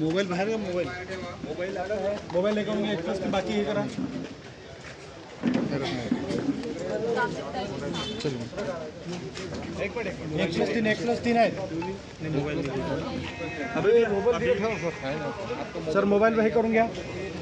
Mobile बाहेर का mobile mobile आहे मोबाईल लेकर होंगे एक प्लस की बाकी हे करा। एक प्लस तीन एक प्लस तीन आहे अबे मोबाईल सर सर मोबाईल पे हे करून घ्या